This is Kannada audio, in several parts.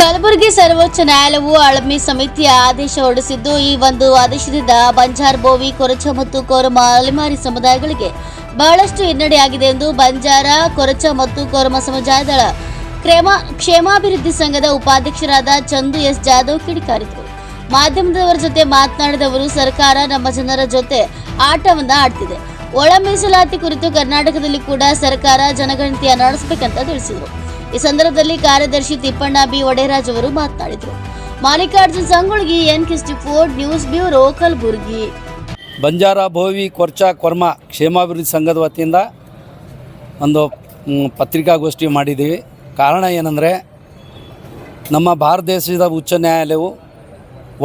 ಕಲಬುರಗಿ ಸರ್ವೋಚ್ಚ ನ್ಯಾಯಾಲಯವು ಅಳಮಿ ಸಮಿತಿಯ ಆದೇಶ ಹೊರಡಿಸಿದ್ದು, ಈ ಒಂದು ಆದೇಶದಿಂದ ಬಂಜಾರ್, ಬೋವಿ, ಕೊರಚ ಮತ್ತು ಕೋರಮ ಅಲೆಮಾರಿ ಸಮುದಾಯಗಳಿಗೆ ಬಹಳಷ್ಟು ಹಿನ್ನಡೆಯಾಗಿದೆ ಎಂದು ಬಂಜಾರ, ಕೊರಚ ಮತ್ತು ಕೋರಮ ಸಮುದಾಯದ ಕ್ರೇಮ ಕ್ಷೇಮಾಭಿವೃದ್ಧಿ ಸಂಘದ ಉಪಾಧ್ಯಕ್ಷರಾದ ಚಂದು ಎಸ್ ಜಾಧವ್ ಕಿಡಿಕಾರಿದರು. ಮಾಧ್ಯಮದವರ ಜೊತೆ ಮಾತನಾಡಿದವರು, ಸರ್ಕಾರ ನಮ್ಮ ಜನರ ಜೊತೆ ಆಟವನ್ನು ಆಡ್ತಿದೆ. ಒಳ ಮೀಸಲಾತಿ ಕುರಿತು ಕರ್ನಾಟಕದಲ್ಲಿ ಕೂಡ ಸರ್ಕಾರ ಜನಗಣತಿಯ ನಡೆಸಬೇಕಂತ ತಿಳಿಸಿದರು. ಈ ಸಂದರ್ಭದಲ್ಲಿ ಕಾರ್ಯದರ್ಶಿ ತಿಪ್ಪಣ್ಣ ಬಿ. ಒಡೆಯರಾಜ್ ಅವರು ಮಾತನಾಡಿದರು. ಮಾಲಿಕಾರ್ಜುನ್ ಸಂಗೊಳ್ಗಿ ಎನ್ ಕಿಸ್ಟಿ ಫೋರ್ಡ್ ನ್ಯೂಸ್ ಬ್ಯೂರೋ ಕಲಬುರಗಿ. ಬಂಜಾರ ಭೋವಿ ಕೊರ್ಚಾ ಕೊರ್ಮ ಕ್ಷೇಮಾಭಿವೃದ್ಧಿ ಸಂಘದ ವತಿಯಿಂದ ಒಂದು ಪತ್ರಿಕಾಗೋಷ್ಠಿ ಮಾಡಿದ್ದೀವಿ. ಕಾರಣ ಏನಂದರೆ, ನಮ್ಮ ಭಾರತ ದೇಶದ ಉಚ್ಚ ನ್ಯಾಯಾಲಯವು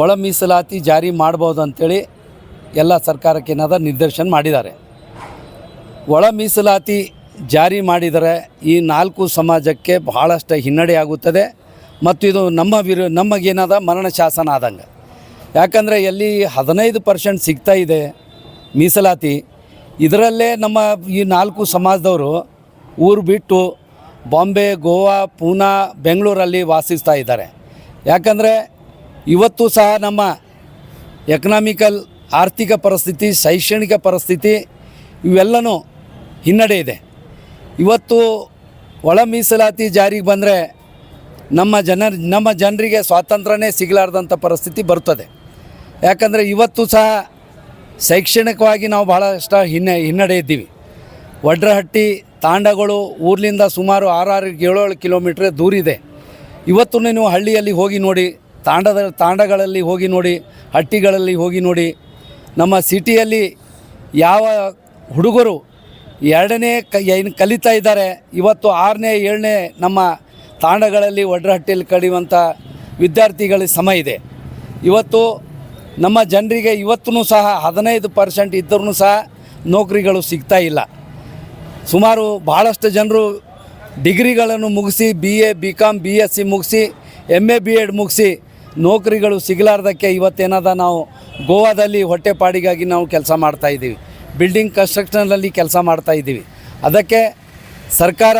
ಒಳ ಮೀಸಲಾತಿ ಜಾರಿ ಮಾಡ್ಬೋದು ಅಂಥೇಳಿ ಎಲ್ಲ ಸರ್ಕಾರಕ್ಕೆ ಏನಾದ ನಿರ್ದೇಶನ ಮಾಡಿದ್ದಾರೆ. ಒಳ ಮೀಸಲಾತಿ ಜಾರಿ ಮಾಡಿದರೆ ಈ ನಾಲ್ಕು ಸಮಾಜಕ್ಕೆ ಬಹಳಷ್ಟು ಹಿನ್ನಡೆಯಾಗುತ್ತದೆ ಮತ್ತು ಇದು ನಮ್ಮ ವಿರು ನಮಗೇನಾದ ಮರಣ ಶಾಸನ ಆದಂಗೆ. ಯಾಕಂದರೆ ಎಲ್ಲಿ ಹದಿನೈದು ಪರ್ಸೆಂಟ್ ಸಿಗ್ತಾ ಇದೆ ಮೀಸಲಾತಿ, ಇದರಲ್ಲೇ ನಮ್ಮ ಈ ನಾಲ್ಕು ಸಮಾಜದವರು ಊರು ಬಿಟ್ಟು ಬಾಂಬೆ, ಗೋವಾ, ಪೂನಾ, ಬೆಂಗಳೂರಲ್ಲಿ ವಾಸಿಸ್ತಾ ಇದ್ದಾರೆ. ಯಾಕಂದರೆ ಇವತ್ತು ಸಹ ನಮ್ಮ ಎಕನಾಮಿಕಲ್ ಆರ್ಥಿಕ ಪರಿಸ್ಥಿತಿ, ಶೈಕ್ಷಣಿಕ ಪರಿಸ್ಥಿತಿ ಇವೆಲ್ಲನೂ ಹಿನ್ನಡೆ ಇದೆ. ಇವತ್ತು ಒಳ ಮೀಸಲಾತಿ ಜಾರಿಗೆ ಬಂದರೆ ನಮ್ಮ ಜನ ನಮ್ಮ ಜನರಿಗೆ ಸ್ವಾತಂತ್ರ್ಯನೇ ಸಿಗಲಾರ್ದಂಥ ಪರಿಸ್ಥಿತಿ ಬರ್ತದೆ. ಯಾಕಂದರೆ ಇವತ್ತು ಸಹ ಶೈಕ್ಷಣಿಕವಾಗಿ ನಾವು ಭಾಳಷ್ಟು ಹಿನ್ನೆ ಹಿನ್ನಡೆ ಇದ್ದೀವಿ. ವಡ್ರಹಟ್ಟಿ ತಾಂಡಗಳು ಊರಿನಿಂದ ಸುಮಾರು ಆರಾರು ಏಳೇಳು ಕಿಲೋಮೀಟ್ರ್ ದೂರಿದೆ ಇವತ್ತು ನೀವು ಹಳ್ಳಿಯಲ್ಲಿ ಹೋಗಿ ನೋಡಿ, ತಾಂಡದ ತಾಂಡಗಳಲ್ಲಿ ಹೋಗಿ ನೋಡಿ, ಹಟ್ಟಿಗಳಲ್ಲಿ ಹೋಗಿ ನೋಡಿ, ನಮ್ಮ ಸಿಟಿಯಲ್ಲಿ ಯಾವ ಹುಡುಗರು ಎರಡನೇ ಕ ಏನು ಕಲಿತಾ ಇದ್ದಾರೆ, ಇವತ್ತು ಆರನೇ, ಏಳನೇ ನಮ್ಮ ತಾಂಡಗಳಲ್ಲಿ ಒಡ್ರಹಟ್ಟಿಯಲ್ಲಿ ಕಡಿಯುವಂಥ ವಿದ್ಯಾರ್ಥಿಗಳ ಸಮ ಇದೆ. ಇವತ್ತು ನಮ್ಮ ಜನರಿಗೆ ಇವತ್ತೂ ಸಹ ಹದಿನೈದು ಪರ್ಸೆಂಟ್ ಇದ್ದರೂ ಸಹ ನೌಕರಿಗಳು ಸಿಗ್ತಾ ಇಲ್ಲ. ಸುಮಾರು ಭಾಳಷ್ಟು ಜನರು ಡಿಗ್ರಿಗಳನ್ನು ಮುಗಿಸಿ B A B com B S C ಮುಗಿಸಿ ಎಂ ಎ ಬಿ ಎಡ್ ಮುಗಿಸಿ ನೌಕರಿಗಳು ಸಿಗಲಾರ್ದಕ್ಕೆ ಇವತ್ತೇನಾದ ನಾವು ಗೋವಾದಲ್ಲಿ ಹೊಟ್ಟೆಪಾಡಿಗಾಗಿ ನಾವು ಕೆಲಸ ಮಾಡ್ತಾ ಇದ್ದೀವಿ. ಬಿಲ್ಡಿಂಗ್ ಕನ್ಸ್ಟ್ರಕ್ಷನಲ್ಲಿ ಕೆಲಸ ಮಾಡ್ತಾ ಇದ್ದೀವಿ. ಅದಕ್ಕೆ ಸರ್ಕಾರ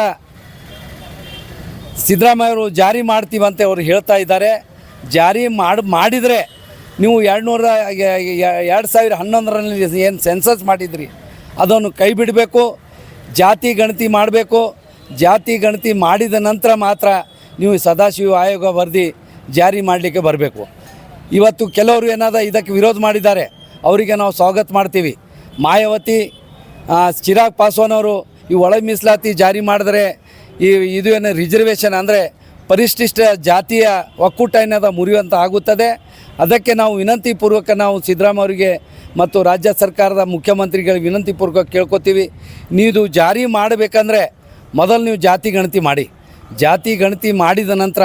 ಸಿದ್ದರಾಮಯ್ಯವರು ಜಾರಿ ಮಾಡ್ತೀವಂತೆ ಅವರು ಹೇಳ್ತಾ ಇದ್ದಾರೆ. ಜಾರಿ ಮಾಡಿ, ಮಾಡಿದರೆ ನೀವು ಎರಡು ನೂರ ಎರಡು ಸಾವಿರ ಹನ್ನೊಂದರಲ್ಲಿ ಏನು ಸೆನ್ಸಸ್ ಮಾಡಿದ್ರಿ, ಅದನ್ನು ಕೈ ಬಿಡಬೇಕು, ಜಾತಿ ಗಣತಿ ಮಾಡಬೇಕು, ಜಾತಿ ಗಣತಿ ಮಾಡಿದ ನಂತರ ಮಾತ್ರ ನೀವು ಸದಾಶಿವ ಆಯೋಗ ವರದಿ ಜಾರಿ ಮಾಡಲಿಕ್ಕೆ ಬರಬೇಕು. ಇವತ್ತು ಕೆಲವರು ಏನಾದ ಇದಕ್ಕೆ ವಿರೋಧ ಮಾಡಿದ್ದಾರೆ, ಅವರಿಗೆ ನಾವು ಸ್ವಾಗತ ಮಾಡ್ತೀವಿ. ಮಾಯಾವತಿ ಚಿರಾಗ್ ಪಾಸ್ವಾನ್ ಅವರು ಈ ಒಳ ಮೀಸಲಾತಿ ಜಾರಿ ಮಾಡಿದ್ರೆ ಈ, ಇದು ಏನು ರಿಸರ್ವೇಷನ್ ಅಂದರೆ ಪರಿಶಿಷ್ಟ ಜಾತಿಯ ಒಕ್ಕೂಟ ಏನದ ಮುರಿಯುವಂಥ ಆಗುತ್ತದೆ. ಅದಕ್ಕೆ ನಾವು ವಿನಂತಿ ಪೂರ್ವಕ ನಾವು ಸಿದ್ದರಾಮಯ್ಯ ಅವರಿಗೆ ಮತ್ತು ರಾಜ್ಯ ಸರ್ಕಾರದ ಮುಖ್ಯಮಂತ್ರಿಗಳಿಗೆ ವಿನಂತಿ ಪೂರ್ವಕ ಕೇಳ್ಕೊತೀವಿ. ನೀವು ಜಾರಿ ಮಾಡಬೇಕಂದ್ರೆ ಮೊದಲು ನೀವು ಜಾತಿ ಗಣತಿ ಮಾಡಿ. ಜಾತಿ ಗಣತಿ ಮಾಡಿದ ನಂತರ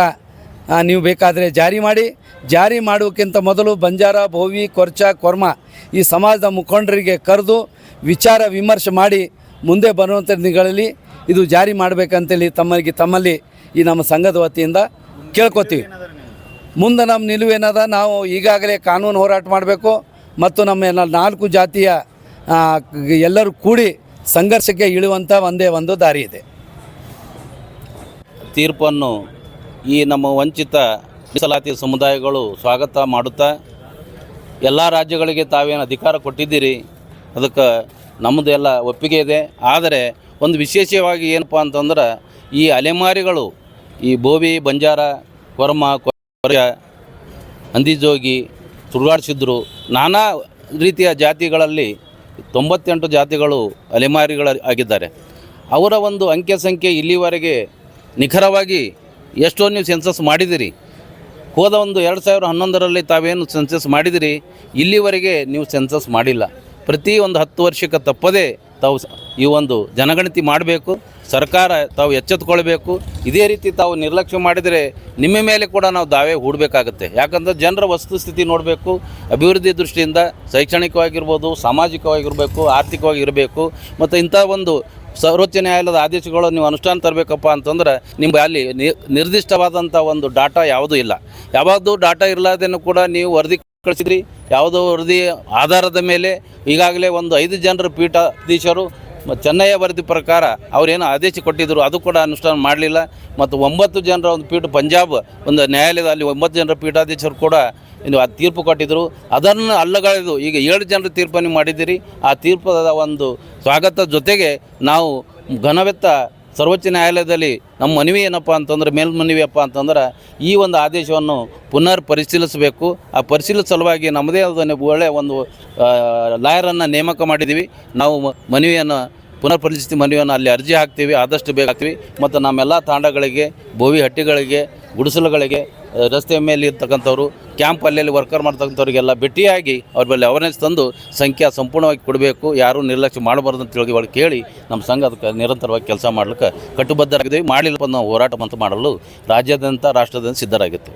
ನೀವು ಬೇಕಾದರೆ ಜಾರಿ ಮಾಡಿ. ಜಾರಿ ಮಾಡೋಕ್ಕಿಂತ ಮೊದಲು ಬಂಜಾರ, ಭೋವಿ, ಕೊರ್ಚ, ಕೊರ್ಮ ಈ ಸಮಾಜದ ಮುಖಂಡರಿಗೆ ಕರೆದು ವಿಚಾರ ವಿಮರ್ಶೆ ಮಾಡಿ ಮುಂದೆ ಬರುವಂಥ ದಿನಗಳಲ್ಲಿ ಇದು ಜಾರಿ ಮಾಡಬೇಕಂತೇಳಿ ತಮ್ಮಲ್ಲಿ ತಮ್ಮಲ್ಲಿ ಈ ನಮ್ಮ ಸಂಘದ ವತಿಯಿಂದ ಕೇಳ್ಕೊತೀವಿ. ಮುಂದೆ ನಮ್ಮ ನಿಲುವೇನದ ನಾವು ಈಗಾಗಲೇ ಕಾನೂನು ಹೋರಾಟ ಮಾಡಬೇಕು ಮತ್ತು ನಮ್ಮ ನಾಲ್ಕು ಜಾತಿಯ ಎಲ್ಲರೂ ಕೂಡಿ ಸಂಘರ್ಷಕ್ಕೆ ಇಳುವಂಥ ಒಂದೇ ಒಂದು ದಾರಿ ಇದೆ. ತೀರ್ಪನ್ನು ಈ ನಮ್ಮ ವಂಚಿತ ಮೀಸಲಾತಿ ಸಮುದಾಯಗಳು ಸ್ವಾಗತ ಮಾಡುತ್ತಾ, ಎಲ್ಲ ರಾಜ್ಯಗಳಿಗೆ ತಾವೇನು ಅಧಿಕಾರ ಕೊಟ್ಟಿದ್ದೀರಿ? ಅದಕ್ಕೆ ನಮ್ಮದು ಎಲ್ಲ ಒಪ್ಪಿಗೆ ಇದೆ. ಆದರೆ ಒಂದು ವಿಶೇಷವಾಗಿ ಏನಪ್ಪ ಅಂತಂದ್ರೆ, ಈ ಅಲೆಮಾರಿಗಳು, ಈ ಬೋವಿ, ಬಂಜಾರ, ಕೊರಮ ಕೊರ ಅಂದಿಜೋಗಿ ಸುಡುಗಾಡಿಸಿದ್ರು ನಾನಾ ರೀತಿಯ ಜಾತಿಗಳಲ್ಲಿ ತೊಂಬತ್ತೆಂಟು ಜಾತಿಗಳು ಅಲೆಮಾರಿಗಳ ಆಗಿದ್ದಾರೆ ಅವರ ಒಂದು ಅಂಕೆ ಸಂಖ್ಯೆ ಇಲ್ಲಿವರೆಗೆ ನಿಖರವಾಗಿ ಎಷ್ಟೋ ನೀವು ಸೆನ್ಸಸ್ ಮಾಡಿದಿರಿ. ಹೋದ ಒಂದು ಎರಡು ಸಾವಿರ ಹನ್ನೊಂದರಲ್ಲಿ ತಾವೇನು ಸೆನ್ಸಸ್ ಮಾಡಿದಿರಿ, ಇಲ್ಲಿವರೆಗೆ ನೀವು ಸೆನ್ಸಸ್ ಮಾಡಿಲ್ಲ. ಪ್ರತಿ ಒಂದು ಹತ್ತು ವರ್ಷಕ್ಕೆ ತಪ್ಪದೇ ತಾವು ಈ ಒಂದು ಜನಗಣತಿ ಮಾಡಬೇಕು, ಸರ್ಕಾರ ತಾವು ಎಚ್ಚೆತ್ಕೊಳ್ಬೇಕು. ಇದೇ ರೀತಿ ತಾವು ನಿರ್ಲಕ್ಷ್ಯ ಮಾಡಿದರೆ ನಿಮ್ಮ ಮೇಲೆ ಕೂಡ ನಾವು ದಾವೆ ಹೂಡಬೇಕಾಗುತ್ತೆ. ಯಾಕಂದ್ರೆ ಜನರ ವಸ್ತುಸ್ಥಿತಿ ನೋಡಬೇಕು, ಅಭಿವೃದ್ಧಿ ದೃಷ್ಟಿಯಿಂದ ಶೈಕ್ಷಣಿಕವಾಗಿರ್ಬೋದು, ಸಾಮಾಜಿಕವಾಗಿರಬೇಕು ಆರ್ಥಿಕವಾಗಿ ಇರಬೇಕು ಮತ್ತು ಇಂಥ ಒಂದು ಸರ್ವೋಚ್ಚ ನ್ಯಾಯಾಲಯದ ಆದೇಶಗಳು ನೀವು ಅನುಷ್ಠಾನ ತರಬೇಕಪ್ಪ ಅಂತಂದ್ರೆ ನಿಮ್ಗೆ ಅಲ್ಲಿ ನಿರ್ದಿಷ್ಟವಾದಂಥ ಒಂದು ಡಾಟಾ ಯಾವುದೂ ಇಲ್ಲ. ಯಾವುದು ಡಾಟಾ ಇರಲಾರ್ದೇನು ಕೂಡ ನೀವು ವರದಿ ಕಳಿಸಿದ್ರಿ. ಯಾವುದೋ ವರದಿ ಆಧಾರದ ಮೇಲೆ ಈಗಾಗಲೇ ಒಂದು ಐದು ಜನರ ಪೀಠಾಧೀಶರು ಮತ್ತು ಚೆನ್ನಯ್ಯ ವರದಿ ಪ್ರಕಾರ ಅವರೇನು ಆದೇಶ ಕೊಟ್ಟಿದ್ದರು ಅದು ಕೂಡ ಅನುಷ್ಠಾನ ಮಾಡಲಿಲ್ಲ. ಮತ್ತು ಒಂಬತ್ತು ಜನರ ಒಂದು ಪೀಠ, ಪಂಜಾಬ್ ಒಂದು ನ್ಯಾಯಾಲಯದಲ್ಲಿ ಒಂಬತ್ತು ಜನರ ಪೀಠಾಧೀಶರು ಕೂಡ ಇನ್ನು ಆ ತೀರ್ಪು ಕೊಟ್ಟಿದ್ದರು ಅದನ್ನು ಅಲ್ಲಗಳೆದು ಈಗ ಏಳು ಜನರ ತೀರ್ಪನ್ನು ಮಾಡಿದ್ದೀರಿ. ಆ ತೀರ್ಪದ ಒಂದು ಸ್ವಾಗತ ಜೊತೆಗೆ ನಾವು ಘನವೆತ್ತ ಸರ್ವೋಚ್ಚ ನ್ಯಾಯಾಲಯದಲ್ಲಿ ನಮ್ಮ ಮನವಿ ಏನಪ್ಪ ಅಂತಂದ್ರೆ ಮೇಲ್ಮನವಿಯಪ್ಪ ಅಂತಂದ್ರೆ, ಈ ಒಂದು ಆದೇಶವನ್ನು ಪುನರ್ ಪರಿಶೀಲಿಸಬೇಕು. ಆ ಪರಿಶೀಲಿಸ ಸಲುವಾಗಿ ನಮ್ಮದೇ ಆದ ಒಳ್ಳೆಯ ಒಂದು ಲಾಯರನ್ನು ನೇಮಕ ಮಾಡಿದ್ದೀವಿ. ನಾವು ಮನವಿಯನ್ನು, ಪುನರ್ ಪರಿಸ್ಥಿತಿ ಮನವಿಯನ್ನು ಅಲ್ಲಿ ಅರ್ಜಿ ಹಾಕ್ತೀವಿ, ಆದಷ್ಟು ಬೇಗ ಹಾಕ್ತೀವಿ. ಮತ್ತು ನಮ್ಮೆಲ್ಲ ತಾಂಡಗಳಿಗೆ, ಬೋವಿ ಹಟ್ಟಿಗಳಿಗೆ, ಗುಡಿಸಲುಗಳಿಗೆ ರಸ್ತೆ ಮೇಲೆ ಇರ್ತಕ್ಕಂಥವ್ರು ಕ್ಯಾಂಪ್ ಅಲ್ಲೆಲ್ಲಿ ವರ್ಕರ್ ಮಾಡ್ತಕ್ಕಂಥವ್ರಿಗೆಲ್ಲ ಭೇಟಿಯಾಗಿ ಅವ್ರ ಮೇಲೆ ಅವೇರ್ನೆಸ್ ತಂದು ಸಂಖ್ಯೆ ಸಂಪೂರ್ಣವಾಗಿ ಕೊಡಬೇಕು. ಯಾರೂ ನಿರ್ಲಕ್ಷ್ಯ ಮಾಡಬಾರ್ದು ಅಂತ ಹೇಳಿ ಒಳಗೆ ಕೇಳಿ ನಮ್ಮ ಸಂಘ ಅದಕ್ಕೆ ನಿರಂತರವಾಗಿ ಕೆಲಸ ಮಾಡ್ಲಿಕ್ಕೆ ಕಟ್ಟುಬದ್ಧರಾಗಿದ್ದೀವಿ. ಮಾಡಲಿಲ್ಲಪ್ಪ ನಾವು ಹೋರಾಟ ಮತ್ತು ಮಾಡಲು ರಾಜ್ಯಾದ್ಯಂತ, ರಾಷ್ಟ್ರದ್ಯಂತ ಸಿದ್ಧರಾಗಿತ್ತು